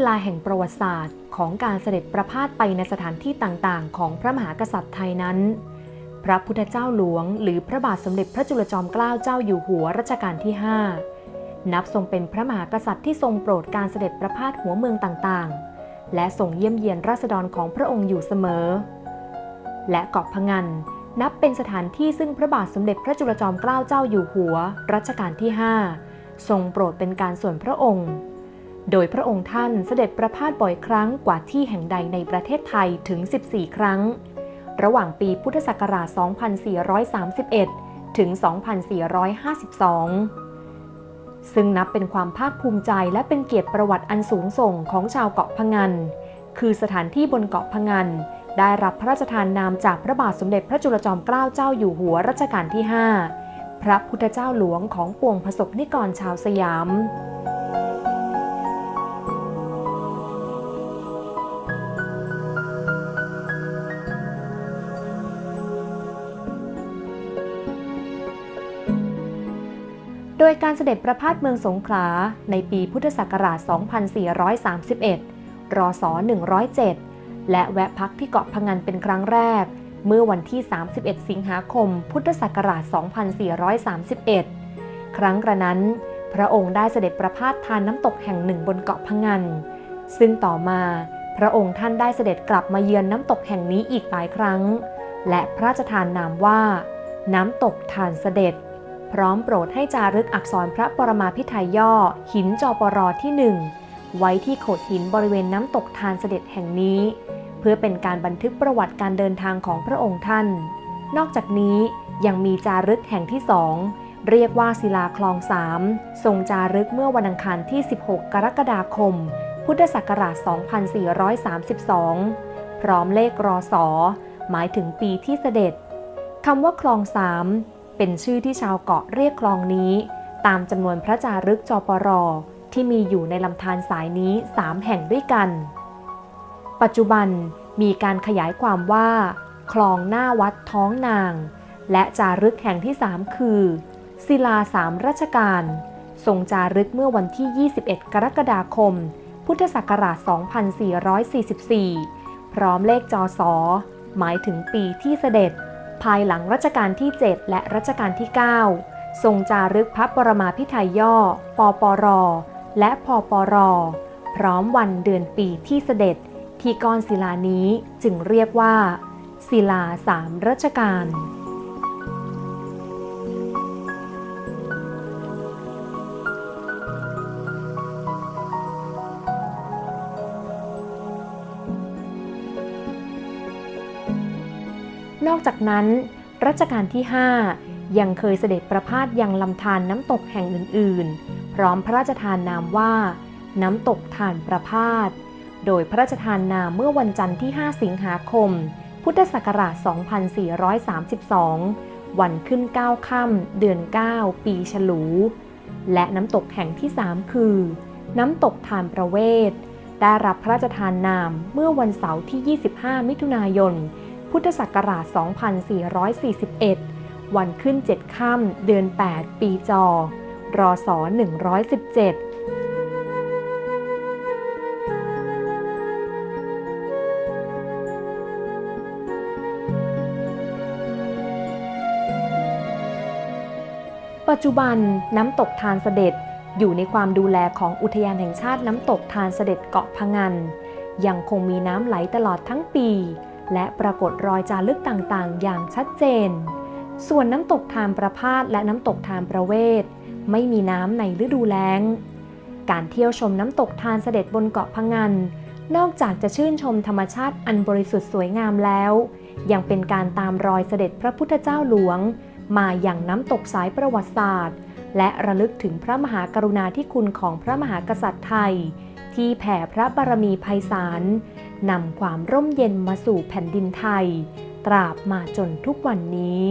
เวลาแห่งประวัติศาสตร์ของการเสด็จประพาสไปในสถานที่ต่างๆ ของพระมหากษัตริย์ไทยนั้น พระพุทธเจ้าหลวง หรือพระบาทสมเด็จพระจุลจอมเกล้าเจ้าอยู่หัวรัชกาลที่ 5 นับทรงเป็นพระมหากษัตริย์ที่ทรงโปรดการเสด็จประพาสหัวเมืองต่างๆ และทรงเยี่ยมเยียนราษฎรของพระองค์อยู่เสมอ และเกาะพะงันนับเป็นสถานที่ซึ่งพระบาทสมเด็จพระจุลจอมเกล้าเจ้าอยู่หัวรัชกาลที่ 5 ทรงโปรดเป็นการส่วนพระองค์ โดยพระองค์ท่านเสด็จประพาสบ่อยครั้งกว่าที่แห่งใดในประเทศไทยถึง 14 ครั้ง ระหว่างปีพุทธศักราช 2431 ถึง 2452 ซึ่งนับเป็นความภาคภูมิใจและเป็นเกียรติประวัติอันสูงส่งของชาวเกาะพะงัน คือสถานที่บนเกาะพะงัน ได้รับพระราชทานนามจากพระบาทสมเด็จพระจุลจอมเกล้าเจ้าอยู่หัวรัชกาลที่ 5 พระพุทธเจ้าหลวงของปวงประสบนิกรชาวสยาม โดยการเสด็จประพาสเมืองสงขลาในปีพุทธศักราช 2431 รศ 107 และแวะพักที่เกาะพะงันเป็นครั้งแรก เมื่อวันที่ 31 สิงหาคม พุทธศักราช 2431 ครั้งกระนั้น พระองค์ได้เสด็จประพาสทานน้ำตกแห่งหนึ่งบนเกาะพะงัน ซึ่งต่อมาพระองค์ท่านได้เสด็จกลับมาเยือนน้ำตกแห่งนี้อีกหลายครั้ง และพระราชทานนามว่า น้ำตกทานเสด็จ พร้อมโปรดให้จารึกอักษรพระปรมาภิไธยย่อ หินจอปรที่หนึ่งไว้ที่โขดหินบริเวณน้ำตกทานเสด็จแห่งนี้ เพื่อเป็นการบันทึกประวัติการเดินทางของพระองค์ท่าน นอกจากนี้ยังมีจารึกแห่งที่สองเรียกว่าศิลาคลองสามทรงจารึกเมื่อวันอังคารที่ 16 กรกฎาคม พุทธศักราช 2432 พร้อมเลขรอสอหมายถึงปีที่เสด็จคำว่าคลองสาม เป็นชื่อที่ชาวเกาะเรียกคลองนี้ ตามจำนวนพระจารึกจปรที่มีอยู่ในลำธารสายนี้ 3 แห่งด้วยกัน ปัจจุบันมีการขยายความว่า คลองหน้าวัดท้องนาง และจารึกแห่งที่ 3 คือ ศิลาสามรัชกาลทรงจารึกเมื่อวันที่ 21 กรกฎาคม พุทธศักราช 2444 พร้อมเลขจอสอหมายถึงปีที่เสด็จ ภายหลังรัชกาลที่ 7 และรัชกาลที่ 9 ทรงจารึกพระปรมาพิไธยย่อ ปปร และพปร พร้อมวันเดือนปีที่เสด็จที่ก้อนศิลานี้จึงเรียกว่า ศิลาสามรัชกาล นอกจากนั้น รัชกาลที่ 5 ยังเคยเสด็จประพาสยังลำธารน้ำตกแห่งอื่น ๆ พร้อมพระราชทานนามว่า น้ำตกทานประพาส โดยพระราชทานนามเมื่อวันจันทร์ที่ 5 สิงหาคม พุทธศักราช 2432 วันขึ้น 9 ค่ำเดือน 9 ปีฉลู และน้ำตกแห่งที่ 3 คือ น้ำตกทานประเวศ ได้รับพระราชทานนามเมื่อวันเสาร์ที่ 25 มิถุนายน พุทธศักราช 2441 วันขึ้น 7 ค่ำเดือน 8 ปีจอ รอศ117ปัจจุบันน้ำตกทานเสด็จอยู่ในความดูแลของอุทยานแห่งชาติน้ำตกทานเสด็จเกาะพะงัน ยังคงมีน้ำไหลตลอดทั้งปี และปรากฏรอยจารึกต่างๆ อย่างชัดเจน ส่วนน้ำตกทานประพาสและน้ำตกทานประเวศ ไม่มีน้ำในฤดูแล้ง การเที่ยวชมน้ำตกทานเสด็จบนเกาะพะงัน นอกจากจะชื่นชมธรรมชาติอันบริสุทธิ์สวยงามแล้ว ยังเป็นการตามรอยเสด็จพระพุทธเจ้าหลวง มาอย่างน้ำตกสายประวัติศาสตร์ และระลึกถึงพระมหากรุณาธิคุณของพระมหากษัตริย์ไทย ที่แผ่พระบารมีไพศาล นำความร่มเย็นมาสู่แผ่นดินไทย ตราบมาจนทุกวันนี้